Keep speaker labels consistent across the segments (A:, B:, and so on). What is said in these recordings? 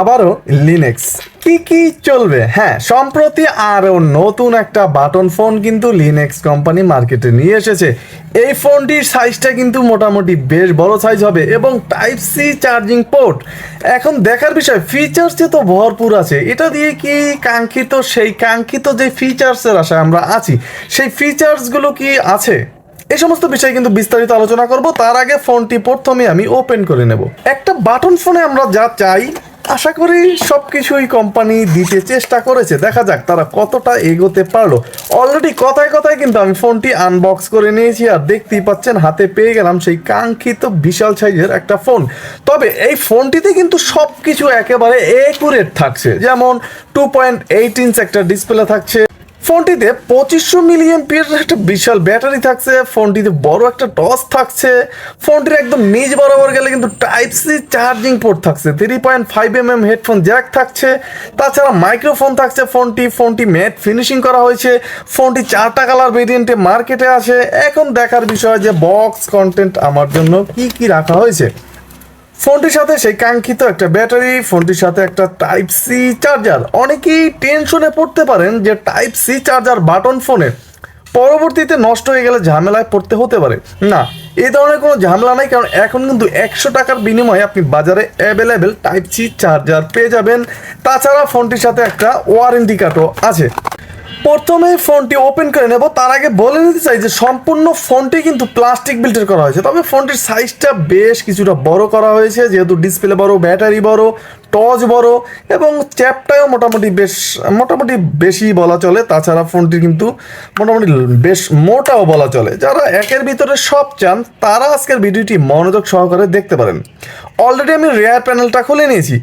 A: আবারও লিনেক্স কি কি চলবে? হ্যাঁ সম্প্রতি আরও নতুন একটা বাটন ফোন কিন্তু লিনেক্স কোম্পানি মার্কেটে নিয়ে এসেছে। এই ফোনটির সাইজটা কিন্তু মোটামুটি বেশ বড় সাইজ হবে এবং টাইপ সি চার্জিং পোর্ট এখন দেখার বিষয় ফিচার্সে তো ভরপুর আছে, এটা দিয়ে কি কাঙ্ক্ষিত, সেই কাঙ্ক্ষিত যে ফিচার্সের আশায় আমরা আছি, সেই ফিচার্সগুলো কি আছে? এই সমস্ত বিষয়ে কিন্তু বিস্তারিত আলোচনা করব। তার আগে ফোনটি প্রথমে আমি ওপেন করে নেব। একটা বাটন ফোনে আমরা যা চাই আশা করি সব কিছুই কোম্পানি দিতে চেষ্টা করেছে। দেখা যাক তারা কতটা এগোতে পারল। অলরেডি কথায় কথায় কিন্তু আমি ফোনটি আনবক্স করে নিয়েছি আর দেখতেই পাচ্ছেন, হাতে পেয়ে গেলাম সেই কাঙ্ক্ষিত বিশাল সাইজের একটা ফোন তবে এই ফোনটিতে কিন্তু সব কিছু একেবারে একুরেট থাকছে। যেমন টু পয়েন্ট এইট ইঞ্চ একটা ডিসপ্লে থাকছে। ফোনটিতে পঁচিশশো মিলিয়ন একটা বিশাল ব্যাটারি থাকছে, ফোনটিতে বড় একটা টস থাকছে, ফোনটির একদম নিচ বরাবর গেলে কিন্তু টাইপ সি চার্জিং পোর্ট থাকছে three point five M M headphone jack থাকছে, তাছাড়া মাইক্রোফোন থাকছে ফোনটি ফোনটি ম্যাট ফিনিশিং করা হয়েছে, ফোনটি চারটা কালার ভেরিয়েন্টে মার্কেটে আছে। এখন দেখার বিষয় যে বক্স কন্টেন্ট আমার জন্য কি কি রাখা হয়েছে। ফোনটির সাথে সেই কাঙ্ক্ষিত একটা ব্যাটারি, ফোনটির সাথে একটা টাইপ সি চার্জার অনেকেই টেনশনে পড়তে পারেন যে টাইপ সি চার্জার বাটন ফোনে পরবর্তীতে নষ্ট হয়ে গেলে ঝামেলায় পড়তে হতে পারে। না, এই ধরনের কোনো ঝামেলা নাই, কারণ এখন কিন্তু একশো টাকার বিনিময়ে আপনি বাজারে অ্যাভেলেবেল টাইপ সি চার্জার পেয়ে যাবেন। তাছাড়া ফোনটির সাথে একটা ওয়ারেন্টি কার্ডও আছে। প্রথমে ফোনটি ওপেন করে নেব, তার আগে বলে নিতে চাই যে সম্পূর্ণ ফোনটি কিন্তু প্লাস্টিক বিল্টের করা হয়েছে। তবে ফোনটির সাইজটা বেশ কিছুটা বড় করা হয়েছে, যেহেতু ডিসপ্লে বড় ব্যাটারি বড় টচ বড়, এবং চ্যাপটাও মোটামুটি বেশ, মোটামুটি বেশি বলা চলে। তাছাড়া ফোনটি কিন্তু মোটামুটি বেশ মোটাও বলা চলে। যারা একের ভিতরে সব চান, তারা আজকের ভিডিওটি মনোযোগ সহকারে দেখতে পারেন। অলরেডি আমি রেয়ার প্যানেলটা খুলে নিয়েছি।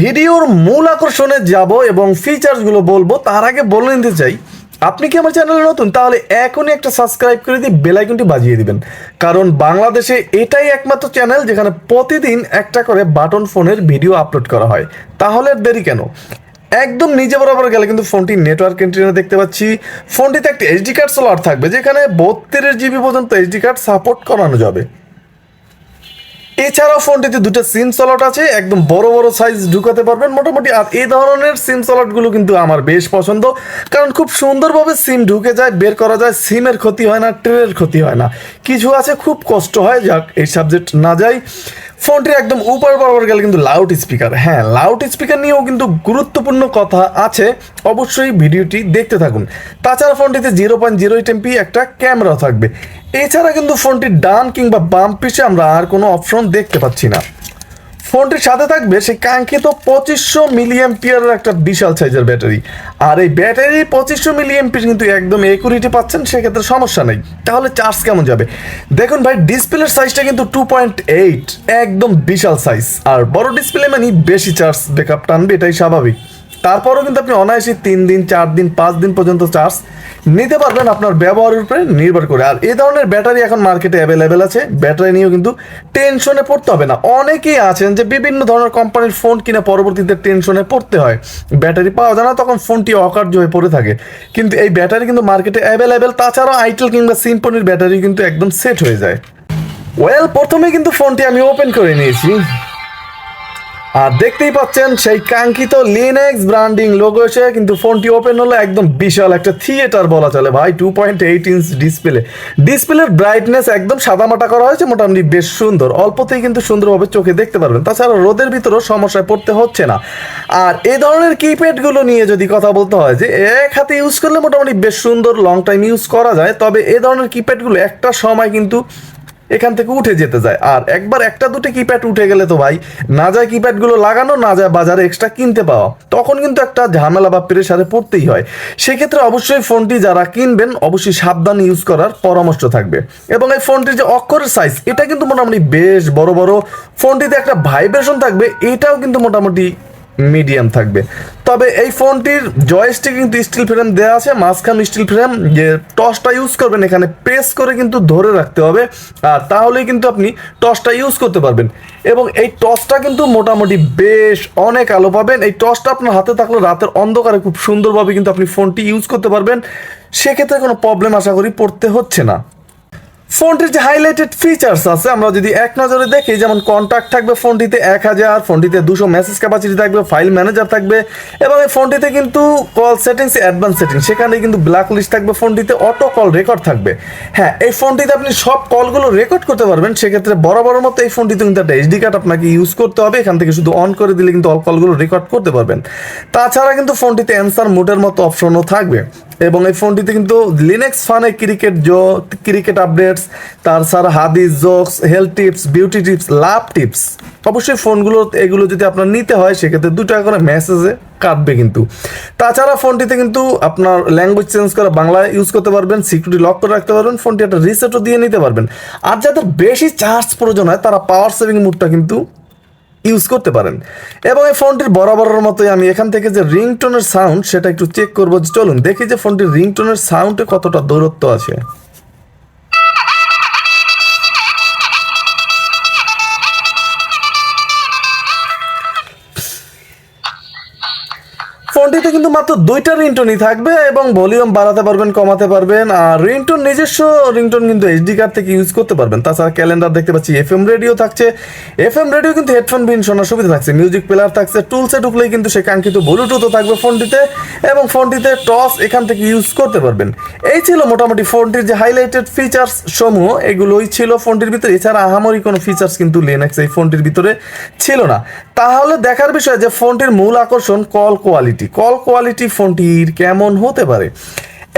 A: ভিডিওর মূল আকর্ষণে যাব এবং ফিচার্সগুলো বলব, তার আগে বলে নিতে চাই, আপনি কি আমার চ্যানেলে নতুন? তাহলে এখনই একটা সাবস্ক্রাইব করে দিয়ে বেল আইকনটি বাজিয়ে দিবেন। কারণ বাংলাদেশে এটাই একমাত্র চ্যানেল যেখানে প্রতিদিন একটা করে বাটন ফোনের ভিডিও আপলোড করা হয়। তাহলে দেরি কেন? একদম নিজে বরাবর গেলে কিন্তু ফোনটি নেটওয়ার্ক এন্ট্রিনে দেখতে পাচ্ছি। ফোনটিতে একটা এইচডি কার্ড স্লট থাকবে, যেখানে বত্রিশ জিবি পর্যন্ত এইচডি কার্ড সাপোর্ট করানো যাবে। এছাড়াও ফোনটিতে দুটো সিম স্লট আছে, একদম বড় বড় সাইজ ঢুকাতে পারবেন। মোটামুটি আর এই ধরনের সিম স্লটগুলো কিন্তু আমার বেশ পছন্দ। কারণ খুব সুন্দরভাবে সিম ঢুকে যায়, বের করা যায় সিমের ক্ষতি হয় না ট্রেনের ক্ষতি হয় না। কিছু আছে, খুব কষ্ট হয়, যাক, এই সাবজেক্ট না যাই। ফোনটির একদম উপর বরাবর গেলে কিন্তু লাউড স্পিকার হ্যাঁ লাউড স্পিকার নিয়েও কিন্তু গুরুত্বপূর্ণ কথা আছে। অবশ্যই ভিডিওটি দেখতে থাকুন। তাছাড়া ফোনটিতে zero point zero eight MP একটা ক্যামেরা থাকবে। এছাড়া কিন্তু ফোনটির ডান কিংবা বাম পিছে আমরা আর কোনো অপশন দেখতে পাচ্ছি না। ফোনটির সাথে থাকবে সেই কাঙ্ক্ষিত পঁচিশশো মিলিয়ন পিয়ারের একটা বিশাল সাইজের ব্যাটারি। আর এই ব্যাটারি পঁচিশশো মিলিয়ন পিস কিন্তু একদম একুরিটি পাচ্ছেন, সেক্ষেত্রে সমস্যা নেই। তাহলে চার্জ কেমন যাবে? দেখুন ভাই ডিসপ্লের সাইজটা কিন্তু টু পয়েন্ট এইট একদম বিশাল সাইজ আর বড় ডিসপ্লে মানে বেশি চার্জ ব্যাকআপ টানবে, এটাই স্বাভাবিক। তারপরেও কিন্তু আপনি অনায়াসে তিন দিন, চার দিন, পাঁচ দিন পর্যন্ত চার্জ নিতে পারবেন আপনার ব্যবহারের উপরে নির্ভর করে। আর এই ধরনের ব্যাটারি এখন মার্কেটে অ্যাভেলেবেল আছে। ব্যাটারি নিয়েও কিন্তু টেনশনে পড়তে হবে না। অনেকেই আছেন যে বিভিন্ন ধরনের কোম্পানির ফোন কিনে পরবর্তীতে টেনশনে পড়তে হয়। ব্যাটারি পাওয়া যায় না, তখন ফোনটি অকার্য হয়ে পড়ে থাকে। কিন্তু এই ব্যাটারি কিন্তু মার্কেটে অ্যাভেলেবেল তাছাড়াও আইটেল কিংবা সিম্পনির ব্যাটারি কিন্তু একদম সেট হয়ে যায়। ওয়েল প্রথমে কিন্তু ফোনটি আমি ওপেন করে নিয়েছি। আর দেখতেই পাচ্ছেন সেই কাঙ্ক্ষিত লিনেক্স ব্র্যান্ডিং লোগো এসে কিন্তু ফোনটি ওপেন হলো একদম বিশাল একটা থিয়েটার বলা চলে ভাই two point eight inch display ডিসপ্লের ব্রাইটনেস একদম সাদামাটা করা হয়েছে, মোটামুটি বেশ সুন্দর। অল্পতেই কিন্তু সুন্দরভাবে চোখে দেখতে পারবেন। তাছাড়া রোদের ভিতরেও সমস্যায় পড়তে হচ্ছে না। আর এ ধরনের কিপ্যাডগুলো নিয়ে যদি কথা বলতে হয় যে, এক হাতে ইউজ করলে মোটামুটি বেশ সুন্দর লং টাইম ইউজ করা যায়, তবে এ ধরনের কিপ্যাডগুলো একটা সময় কিন্তু এখান থেকে উঠে যেতে যায়। আর একবার একটা দুটো কিপ্যাড উঠে গেলে তো ভাই, না যায় কিপ্যাডগুলো লাগানো, না যায় বাজারে এক্সট্রা কিনতে পাওয়া। তখন কিন্তু একটা ঝামেলা বা প্রেশারে পড়তেই হয়। সেক্ষেত্রে অবশ্যই ফোনটি যারা কিনবেন, অবশ্যই সাবধান ইউজ করার পরামর্শ থাকবে। এবং এই ফোনটির যে অক্ষরের সাইজ এটা কিন্তু মোটামুটি বেশ বড় বড় ফোনটিতে একটা ভাইব্রেশন থাকবে, এটাও কিন্তু মোটামুটি মিডিয়াম থাকবে। তবে এই ফোনটির জয়স্টিক কিন্তু স্টিল ফ্রেম দেওয়া আছে, মাঝখান স্টিল ফ্রেম যে টসটা ইউজ করবেন, এখানে প্রেস করে কিন্তু ধরে রাখতে হবে, আর তাহলেই কিন্তু আপনি টসটা ইউজ করতে পারবেন। এবং এই টসটা কিন্তু মোটামুটি বেশ অনেক আলো পাবেন। এই টসটা আপনার হাতে থাকলে রাতের অন্ধকারে খুব সুন্দরভাবে কিন্তু আপনি ফোনটি ইউজ করতে পারবেন। সেক্ষেত্রে কোনো প্রবলেম আশা করি পড়তে হচ্ছে না। ফোনটির যে হাইলাইটেড ফিচার্স আছে, আমরা যদি এক নজরে দেখি, যেমন কন্ট্যাক্ট থাকবে ফোনটিতে এক হাজার, ফোনটিতে দুশো মেসেজ ক্যাপাসিটি থাকবে ফাইল ম্যানেজার থাকবে এবং এই ফোনটিতে কিন্তু কল সেটিংস অ্যাডভান্স সেটিং সেখানে কিন্তু ব্ল্যাক লিস্ট থাকবে ফোনটিতে অটো কল রেকর্ড থাকবে। হ্যাঁ এই ফোনটিতে আপনি সব কলগুলো রেকর্ড করতে পারবেন, সেক্ষেত্রে বরাবরের মতো এই ফোনটিতে কিন্তু একটা এইচডি কার্ড আপনাকে ইউজ করতে হবে, এখান থেকে শুধু অন করে দিলে কিন্তু অল কলগুলো রেকর্ড করতে পারবেন। তাছাড়া কিন্তু ফোনটিতে অ্যান্সার মোডের মতো অপশনও থাকবে। এবং এই ফোনটিতে কিন্তু লিনেক্স ফানে ক্রিকেট জো ক্রিকেট আপডেটস তাছাড়া হাদিস jokes health tips beauty tips love tips অবশ্যই ফোনগুলো, এগুলো যদি আপনার নিতে হয়, সেক্ষেত্রে দু টাকা করে মেসেজে কাটবে কিন্তু। তাছাড়া ফোনটিতে কিন্তু আপনার ল্যাঙ্গুয়েজ চেঞ্জ করে বাংলা ইউজ করতে পারবেন সিকিউরিটি লক করে রাখতে পারবেন, ফোনটি একটা রিসেটও দিয়ে নিতে পারবেন। আর যাদের বেশি চার্জ প্রয়োজন হয়, তারা পাওয়ার সেভিং মুডটা কিন্তু ইউজ করতে পারেন। এবং এই ফোনটির বরাবরের মতোই আমি এখান থেকে যে রিংটোনের সাউন্ড, সেটা একটু চেক করব। চলুন, দেখি যে ফোনটির রিংটোনের সাউন্ডে কতটা দূরত্ব আছে। ফোনটিতে কিন্তু মাত্র দুইটা রিংটোনই থাকবে এবং ভলিউম বাড়াতে পারবেন, কমাতে পারবেন। আর রিংটোন নিজস্ব রিংটোন কিন্তু এইচডি কার্ড থেকে ইউজ করতে পারবেন। তাছাড়া ক্যালেন্ডার দেখতে পাচ্ছি এফ এম রেডিও থাকছে। এফ এম রেডিও কিন্তু হেডফোন বিন শোনার সুবিধা থাকছে। মিউজিক প্লেয়ার থাকছে। টুলসে ঢুকলেই কিন্তু সে কাঙ্ক্ষিত ব্লুটুথও থাকবে ফোনটিতে এবং ফোনটিতে টস এখান থেকে ইউজ করতে পারবেন। এই ছিল মোটামুটি ফোনটির যে হাইলাইটেড ফিচার্স সমূহ। এগুলোই ছিল ফোনটির ভিতরে। এছাড়া আহামরি কোনো ফিচার্স কিন্তু লিনাক্স এই ফোনটির ভিতরে ছিল না। তাহলে দেখার বিষয় যে ফোনটির মূল আকর্ষণ কল কোয়ালিটি। কল কোয়ালিটি ফোনটির কেমন হতে পারে?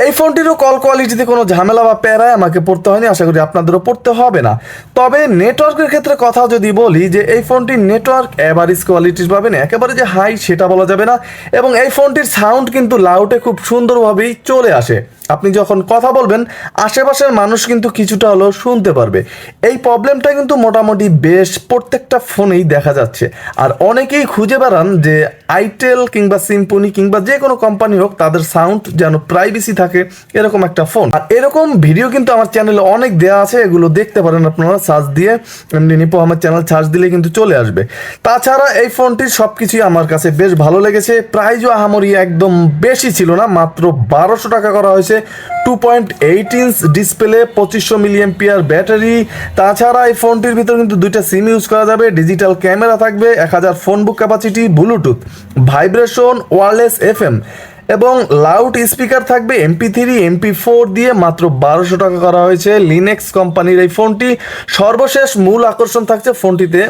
A: এই ফোনটিরও কল কোয়ালিটিতে কোনো ঝামেলা বা প্যারায় আমাকে পড়তে হয়নি, আশা করি আপনাদেরও পড়তে হবে না। তবে নেটওয়ার্কের ক্ষেত্রে কথা যদি বলি যে এই ফোনটির নেটওয়ার্ক অ্যাভারেজ কোয়ালিটির পাবেন, একেবারে যে হাই সেটা বলা যাবে না। এবং এই ফোনটির সাউন্ড কিন্তু লাউটে খুব সুন্দরভাবেই চলে আসে। আপনি যখন কথা বলবেন, আশেপাশের মানুষ কিন্তু কিছুটা হলেও শুনতে পারবে। এই প্রবলেমটা কিন্তু মোটামুটি বেশ প্রত্যেকটা ফোনেই দেখা যাচ্ছে। আর অনেকেই খুঁজে বেড়ান যে আইটেল কিংবা সিম্পনি কিংবা যে কোনো কোম্পানি হোক, তাদের সাউন্ড যেন প্রাইভেসি থাকে, এরকম একটা ফোন আর এরকম ভিডিও কিন্তু আমার চ্যানেলে অনেক দেওয়া আছে, এগুলো দেখতে পারেন আপনারা সার্চ দিয়ে। এমনি নিপো আমার চ্যানেল সার্চ দিলে কিন্তু চলে আসবে। তাছাড়া এই ফোনটির সব কিছুই আমার কাছে বেশ ভালো লেগেছে। প্রাইজও আহামরি একদম বেশি ছিল না, মাত্র বারোশো টাকা করা হয়েছে। Two point eight inch display পঁচিশশো মিলিয়ন পিয়ার ব্যাটারি তাছাড়া এই ফোনটির ভিতরে কিন্তু দুইটা সিম ইউজ করা যাবে। ডিজিটাল ক্যামেরা থাকবে, এক হাজার phone book capacity Bluetooth vibration wireless FM M এবং লাউড স্পিকার থাকবে এমপি থ্রি এমপি ফোর দিয়ে মাত্র বারোশো টাকা করা হয়েছে লিনেক্স কোম্পানির এই ফোনটি সর্বশেষ মূল আকর্ষণ থাকছে ফোনটিতে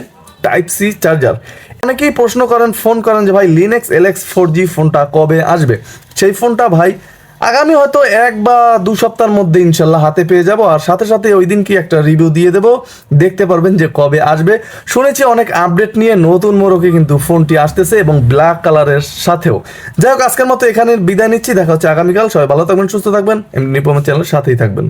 A: টাইপ সি চার্জার অনেকেই প্রশ্ন করেন ফোন করেন যে ভাই লিনেক্স এলএক্স ফোর জি ফোনটা কবে আসবে? সেই ফোনটা ভাই আগামী হয়তো এক বা দু সপ্তাহের মধ্যে ইনশাল্লাহ হাতে পেয়ে যাব। আর সাথে সাথে ওই দিন কি একটা রিভিউ দিয়ে দেব। দেখতে পারবেন যে কবে আসবে। শুনেছি অনেক আপডেট নিয়ে নতুন মোড়কে কিন্তু ফোনটি আসতেছে এবং ব্ল্যাক কালারের সাথেও। যাই হোক, আজকের মতো এখানে বিদায় নিচ্ছি। দেখা হচ্ছে আগামীকাল। সবাই ভালো থাকবেন, সুস্থ থাকবেন। এমনি নিপমের চ্যানেলের সাথেই থাকবেন।